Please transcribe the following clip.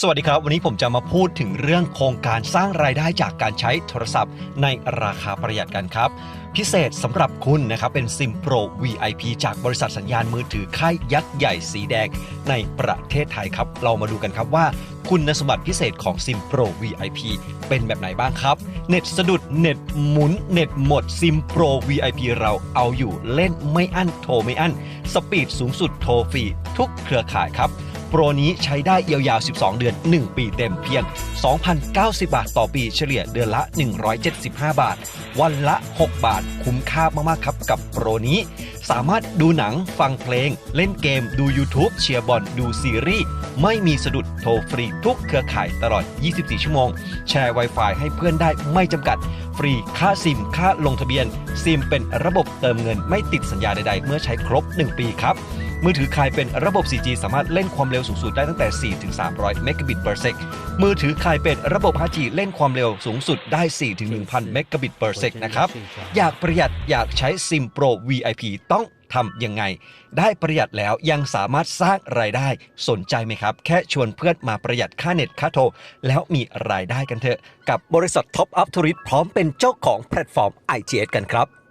สวัสดีครับ วันนี้ผมจะมาพูดถึงเรื่องโครงการสร้างรายได้จากการใช้โทรศัพท์ ในราคาประหยัดกันครับ พิเศษสำหรับคุณนะครับ เป็นซิมโปร VIP จากบริษัทสัญญาณมือถือค่ายยักษ์ใหญ่สีแดงในประเทศไทยครับ เรามาดูกันครับว่า คุณสมบัติพิเศษของซิมโปร VIP เป็นแบบไหนบ้างครับ เน็ตสะดุดเน็ตหมุนเน็ตหมดซิมโปร VIP เราเอาอยู่เล่นไม่อั้นโทรไม่อั้นสปีดสูงสุดโทรฟรีทุกเครือข่ายครับ โปรนี้ใช้ได้ยาวๆ 12 เดือน 1 ปีเต็มเพียง 2,090 บาทต่อปีเฉลี่ยเดือนละ 175 บาท วันละ 6 บาท คุ้มค่ามากๆครับกับโปรนี้ สามารถดูหนังฟังเพลง เล่นเกมดู YouTube เชียร์บอลดูซีรีส์ ไม่มีสะดุดโทรฟรีทุกเครือข่ายตลอด 24 ชั่วโมง แชร์ Wi-Fi ให้เพื่อนได้ไม่จำกัด ฟรีค่าซิม ค่าลงทะเบียน ซิมเป็นระบบเติมเงินไม่ติดสัญญาใดๆ เมื่อใช้ครบ 1 ปีครับมือถือใครเป็นระบบ 4G สามารถเล่นความเร็วสูงสุดได้ตั้งแต่ 4 ถึง 300 เมกะบิต per sec มือถือใครเป็นระบบ 5G เล่นความเร็วสูงสุดได้ 4 ถึง 1,000 เมกะบิต per sec นะครับ อยากประหยัดอยากใช้ซิม Pro VIP ต้อง ทำยังไง ได้ประหยัดแล้วยังสามารถสร้างรายได้สนใจไหมครับ แค่ชวนเพื่อนมาประหยัดค่าเน็ตค่าโทร แล้วมีรายได้กันเถอะ กับบริษัท Top Up Tourist พร้อมเป็นเจ้าของแพลตฟอร์ม IGS กันครับ